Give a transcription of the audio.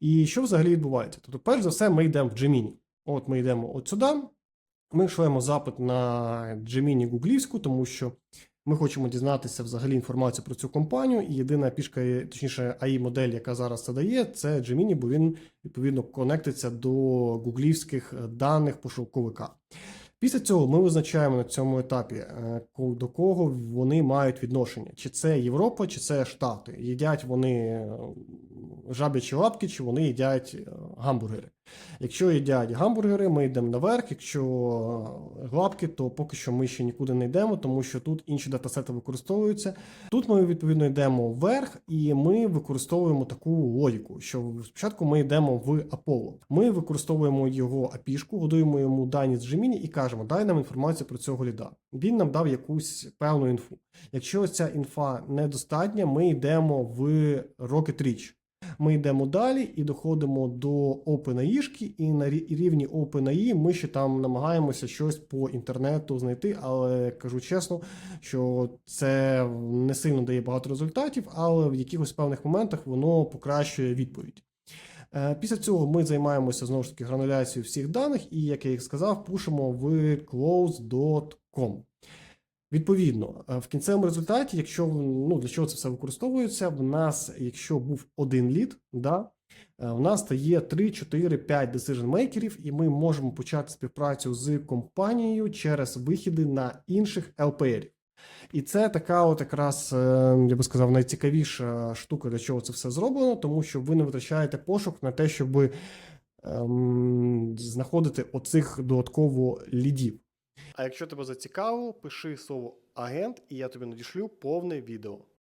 І що взагалі відбувається? Тобто, перш за все, ми йдемо в Gemini. От ми йдемо от сюди. Ми шлемо запит на Gemini гуглівську, тому що ми хочемо дізнатися взагалі інформацію про цю компанію. І єдина пішка, точніше, AI модель, яка зараз це дає, це Gemini, бо він відповідно конектиться до гуглівських даних пошуковика. Після цього ми визначаємо на цьому етапі, е, до кого вони мають відношення: чи це Європа, чи це Штати. Їдять вони е, жабячі лапки, чи вони їдять е, гамбургери. Якщо їдять гамбургери, ми йдемо наверх. Якщо е, лапки, то поки що ми ще нікуди не йдемо, тому що тут інші датасети використовуються. Тут ми відповідно йдемо вверх, і ми використовуємо таку логіку, що спочатку ми йдемо в Apollo. Ми використовуємо його апішку, годуємо йому дані з Gemini і кажемо, дай нам інформацію про цього ліда. Він нам дав якусь певну інфу. Якщо ця інфа недостатня, ми йдемо в Rocket Reach. Ми йдемо далі і доходимо до OpenAI, і на рівні OpenAI ми ще там намагаємося щось по інтернету знайти, але кажу чесно, що це не сильно дає багато результатів, але в якихось певних моментах воно покращує відповідь. Е, Після цього ми займаємося знову ж таки грануляцією всіх даних, і, як я їх сказав, пушимо в close.com. Відповідно, е, в кінцевому результаті, якщо ну для чого це все використовується, в нас, якщо був один лід, да, е, в нас стає 3, 4, 5 decision мейкерів, і ми можемо почати співпрацю з компанією через вихіди на інших LPR. І це така, от якраз, е, я би сказав, найцікавіша штука, для чого це все зроблено, тому що ви не витрачаєте пошук на те, щоб ем, знаходити оцих додатково лідів. А якщо тебе зацікавило, пиши слово агент, і я тобі надішлю повне відео.